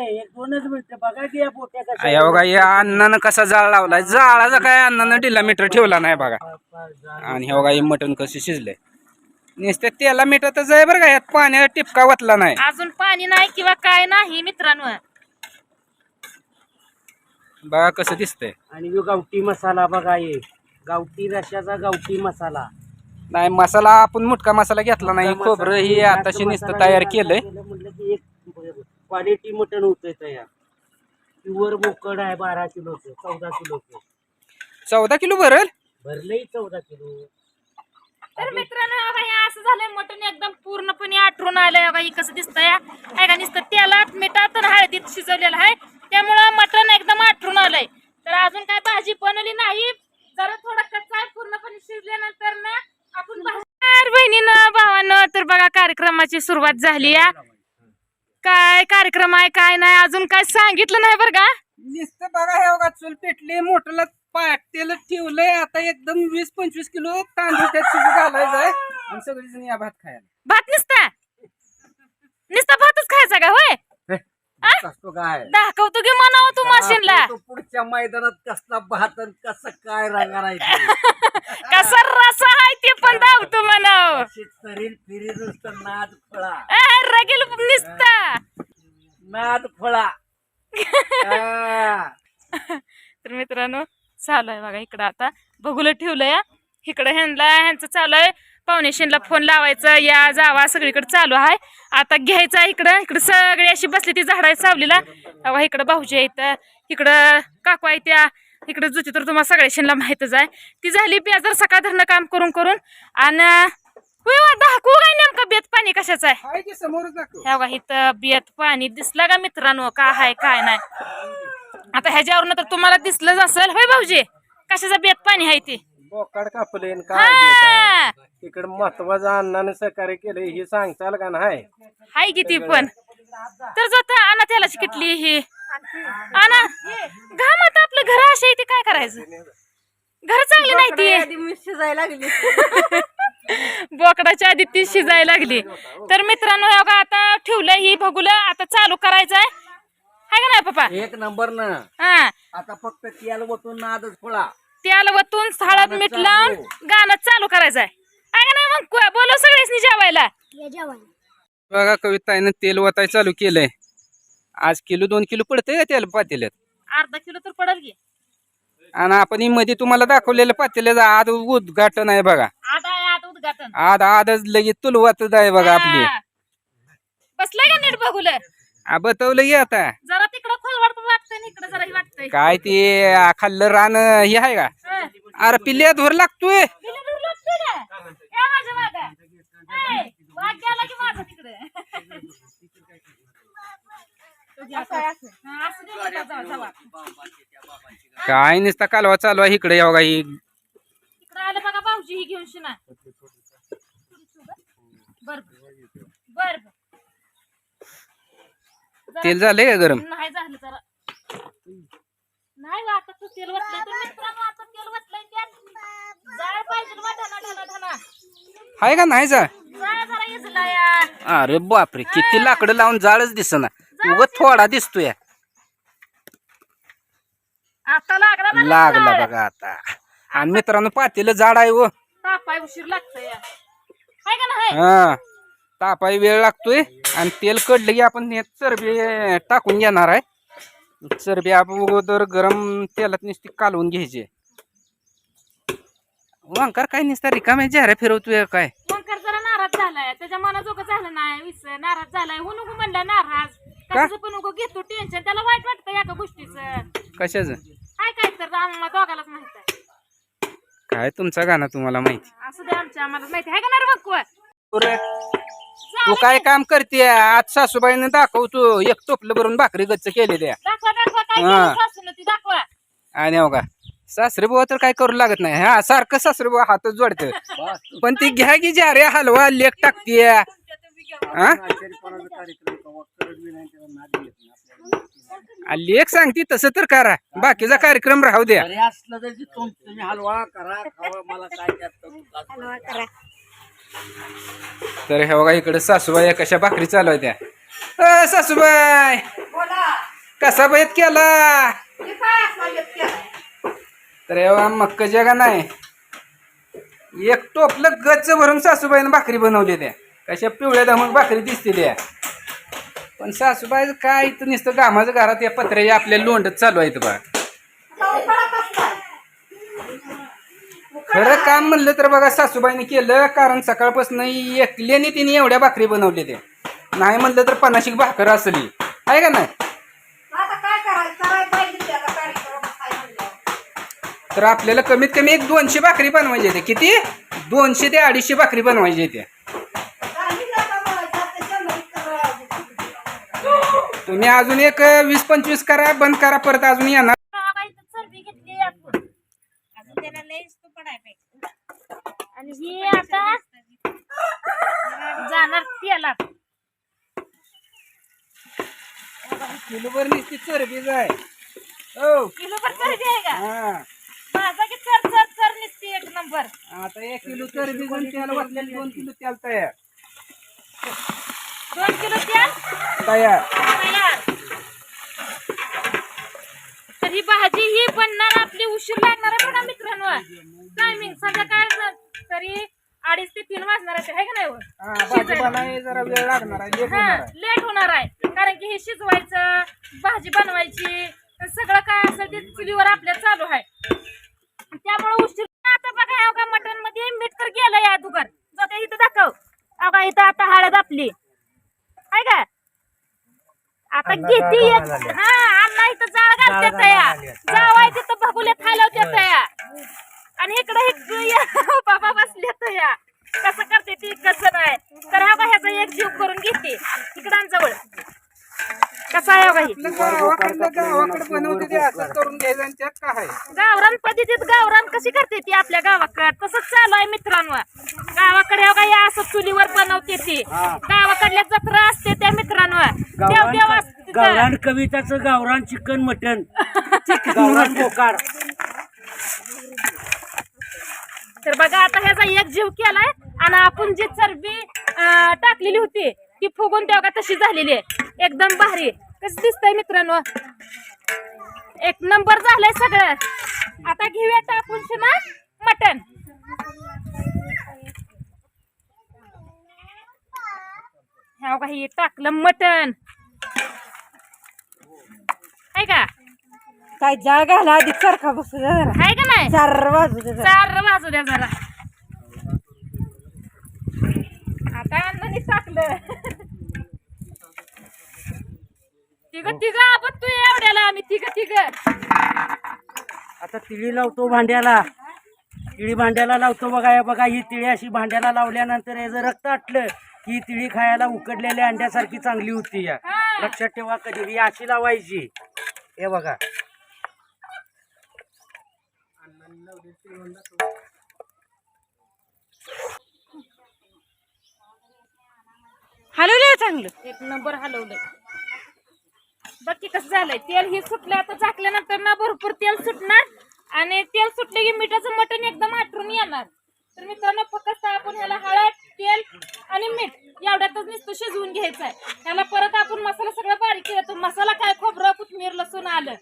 आहे. एक दोनच मिनिटं बघा की या पोट्या कशा हे बघा या अण्णानं कसा जाळ लावलाय? जाळाचा काय अण्णानं डिला मीटर ठेवला नाही बघा. आणि हे बघा हे मटण कसे शिजले नुसते तेला मिठातच आहे बरं का यात पाण्याला टिपका वतला नाही. अजून पाणी नाही किंवा काय नाही मित्रांनो. बघा कसं दिसतंय. आणि यो गावठी मसाला बघा ये गावठी रशाचा गावठी मसाला. नाही मसाला आपण मुटका मसाला घेतला नाही. खोबरं हे आताशी नुसतं तयार केलंय. क्वालिटी मटण होतंय तयार. प्युअर बोकड आहे बारा किलोचं चौदा किलोचं. चौदा किलो भरल? भरलंही चौदा किलो. तर मित्रांनो बघा हे असं झालंय मटण एकदम पूर्णपणे आठवून आलंय. बघा ही कसं दिसतंय आहे का नुसतं तेलात मिठात आणि हळदीत शिजवलेलं आहे. त्यामुळं मटण एकदम आठवून आलंय. तर अजून काय भाजी बनवली नाही. जरा थोडं कच्चा आहे पूर्णपणे शिजल्यानंतर ना आपण भाजी- तर बहिणीनं भावानं तर बघा कार्यक्रमाची सुरुवात झाली या काय कार्यक्रम आहे काय नाही अजून काय सांगितलं नाही बरं का? नुसतं बघा हे बघा चूल पेटली मोठला तेल ठेवलंय आता एकदम वीस पंचवीस किलो तांदूळ त्यात शिजू घालायचं आहे. आणि सगळेजण या भात खायला. भात निसता? निसता भातच खायचा का होय? असतो काय? दाखवतो की म्हणावं तू मशीनला तो पुढच्या मैदानात कसला भात आणि कसं काय रांगा कसा रसा आहे ते पण धावतो म्हणाव तरी फिरी नुसतं नाद फळा. नाद फळा. तर मित्रांनो चालू आहे बघा इकडं आता. बघूला ठेवलंय इकडं ह्यांना ह्यांचं चालू आहे. फाउंडेशनला फोन लावायचं या जावा सगळीकडे चालू आहे. आता घ्यायचा इकडं. इकडं सगळी अशी बसली ती झाडं आहे सावलीला. तेव्हा इकडं भाऊजी आहेत. इकडं काकू आहे त्या. इकडं जुती तर तुम्हाला सगळ्याशीला माहीतच आहे. ती झाली बेजार सकाळ धरणं काम करून करून आणि होय वा, दाखवू काय नेमकं बेत पाणी कशाचं आहे? हाय की समोरच दाखव. ह्या बघा इथं बियात पाणी दिसलं का मित्रांनो? काय आहे काय नाही. आता ह्याच्यावरनं तर तुम्हाला दिसलंच असेल. होय भाऊजी कशाचं बियात पाणी आहे ते? बोकाड कापले आणि हा. इकडे महत्वाचं अण्णाने सहकार्य केलं हे सांगताल का नाही? हाय किती पण. तर जात आणा त्याला किटली ही. आणा घाम आता आपलं घर असे आहे ते काय करायचं? घर चांगली नाही ती. शिजायला लागली. बोकडाच्या आधी ती शिजायला लागली. तर मित्रांनो हे बघा आता ठेवलं ही बघूला आता चालू करायचं आहे हाय का नाही पप्पा? एक नंबर ना. हा. आता फक्त तेल वतून नादच फळा त्याला वतून हळद मीठ लावून गाणं चालू करायचं आहे आहे का नाही मग बोलव सगळ्यांनी जेवायला. बघा कविताईनं तेल वताय चालू केलंय. आज किलो दोन किलो पडतंय का तेल पातेल्यात? अर्धा किलो तर पडल की. आणि आपण ही मध्ये तुम्हाला दाखवलेलं पातेल्याचं आद उद्घाटन आहे बघा. आता उद्घाटन आद आदच लगेच तुलवात आहे बघा आपली हा. बसलाय का नीट बघूल आ, बतवलं आता जरा तिकडं खोलवाड वाटतंय आणि जरा हे वाटतंय काय ते आ, खाल्लं रान हे आहे का हा. अरे पिल्ल्या धोर लागतोय गेलं दूर लागतंय का? या माझ्या मागं. ऐ, वाघ गेला की माझा तिकडे हा, असू दे बाबा, जाऊ, जाऊ. काय नुसता कालवा चालू आहे इकडे या बघा ही इकडं आलं बघा भाऊजी ही घेऊन शिना बर बर. बर तेल झालंय का गरम? नाही झालं जरा. नाही आता तू तेल वतलंय तर मित्रांनो आता तेल वतलंय त्यात जाळ पाहिजे बा ढना ढना ढना आहे का नाही जा जाळ जरा इजला या अरे बापरे किती लाकडं लावून जाळच दिसना. उगत थोडा दिसतोय. आता लागला ना लागला जाळ. बघा आता. आणि मित्रांनो पातेलं झाड आहे व तापाय उशीर लागतंय हा. तापाय वेळ लागतोय आणि तेल कडलं की आपण हे चरबी टाकून घेणार आहे. चरबी आपण अगोदर गरम तेलात नुसती कालवून घ्यायची. वांकार काय नुसता रिकाम्या चेहरा फिरवतोय काय? जरा नाराज झालाय. त्याच्या मनाजोगं झालं नाही विस नाराज झालाय. म्हणला नाराज. कशाचं पण घेतो टेन्शन त्याला वाईट वाटतं एका गोष्टीचं. कशाचं? काय काय तर आम्हाला दोघालाच माहीत आहे. काय तुमचा गाणं तुम्हाला माहिती? असू दे आमच्या आम्हाला माहिती आहे. का बघ तू काय काम करते आज सासूबाईने दाखवतो एक टोपलं भरून भाकरी गच्च केलेली आहे. दाखवा दाखवा काय हा. केलं सासूनं ती? दाखवा. आणि हो का? सासरे बुवा तर काय करू लागत नाही. हा सारखं सासरे बुवा हातच जोडत पण ती घ्या की जा रे हलवा लेख टाकतीय. हा? आ, लेख सांगती तसं तर करा. बाकीचा कार्यक्रम राहू द्या. अरे असलं तर तुम्ही हलवा करा खावा मला काय त्यात तर हे बघा इकडे सासूबाई कशा भाकरी चालू त्या अ, सासूबाई! कसा बैत केला? तर एव्हा मक्क जगा नाही. एक टोपलं गच्च भरून सासूबाईनं भाकरी बनवली त्या. कशा पिवळ्या दमक भाकरी दिसते त्या. पण सासूबाई काय इथं नुसतं घामाचं घरात या पत्र्याच्या आपल्या लोंडत चालू आहे बा खरं काम म्हणलं तर बघा सासूबाईने केलं कारण सकाळपासून एकल्याने तिने एवढ्या भाकरी बनवल्या त्या. नाही म्हणलं तर पन्नाशिक भाकर असली. आहे का नाही? आता काय करायचं? करायला पाहिजे ते आता कार्यक्रम काय म्हणल्यावर. तर आपल्याला कमीत कमी एक दोनशे भाकरी बनवायची येते किती? दोनशे ते अडीचशे भाकरी बनवायची येते मला शंभर इतकं तुम्ही अजून एक वीस पंचवीस करा बंद करा परत अजून येणार आणि ही आता जाणार त्याला किलोभर नुसती चरबीच आहे हो. किलोभर चरबी आहे का? हा. माझा की चर चर चर निसते एक नंबर. आता एक किलो चरबी पण त्याला वाटलेली दोन किलो तयार. दोन किलो तेल तयार. तयार तर ही भाजी ही बनणार आपली उशीर लागणार आहे बघा मित्रांनो. टायमिंग संध्याकाळ तरी अडीच ते तीन वाजणार आहे का नाही हो? हा भाजीपाला जरा वेळ लागणार आहे लेट होणार आहे. लेट होणार आहे. कारण की हे शिजवायचं भाजी बनवायची सगळं काय असेल ते चुलीवर आपल्या चालू आहे. त्यामुळे उशीर आता बघा अवघा मटनमध्ये मीठ तर गेलं या दुकान जाते इथं दाखव. अवघा इथं आता हळद आपली. आहे का? आता किती हा अण्णा इथं जाळ घालते तया. जावाय तिथं बघुले खायला तया. आणि इकडे एक बाबा बसले तया. कसं करते ती कसं नाही. तर हा ह्याचा एक जीव करून घेते. इकडांजवळ कसा आहे बाई. आपलं गावाकडलं गावाकडे बनवते ते असं करून घ्यायचं आणि त्यात काय आहे? गावरान पद्धतीत गावरान कशी करते ती आपल्या गावाकडे? तसंच चालू आहे मित्रांनो. गावाकडे हो काही असं चुलीवर बनवते ती. गावाकडल्या जत्रा असते त्या मित्रांनो. देव देव असते. गावरान कविताचं गावरान चिकन मटन. गावरान बोकार तर बघा आता ह्याचा एक जीव केलाय आणि आपण जी चरबी टाकलेली होती ती फुगून तेव्हा का तशी झालेली आहे. एकदम भारी. कसं दिसतंय मित्रांनो? एक नंबर झालंय सगळं. आता घेऊया टाकून शिना मटन ह्या बघा हे टाकलं मटन आहे का? काय जागा आला आधी चरखा बसू द्या जरा. आहे का नाही? चार वाजू दे जरा. चार वाजू द्या जरा. आता अण्णाने टाकलं. तिघ तिघ आपण तू एवढ्याला आम्ही तिघ तिघ. आता तिळी लावतो भांड्याला. तिळी भांड्याला लावतो बघा हे बघा ही तिळी अशी भांड्याला लावल्यानंतर हे जर रक्त आटलं की ही तिळी खायला उकडलेल्या अंड्यासारखी चांगली होती या. हा. लक्षात ठेवा कधी ही अशी लावायची. हे बघा. हलवलं चांगलं. एक नंबर हलवलंय. बघ की कसं झालंय? तेल हे सुटलं आता झाकल्यानंतर ना भरपूर तेल सुटणार आणि तेल सुटले की मिठाचं मटण एकदम आटरून येणार. तर मित्रांनो फक्त आपण ह्याला हळद तेल आणि मीठ एवढ्यातच नुसतं शिजवून घ्यायचं आहे ह्याला परत आपण मसाला सगळं बारीक केला तर मसाला काय खोबरं कोथमीर लसूण आलं.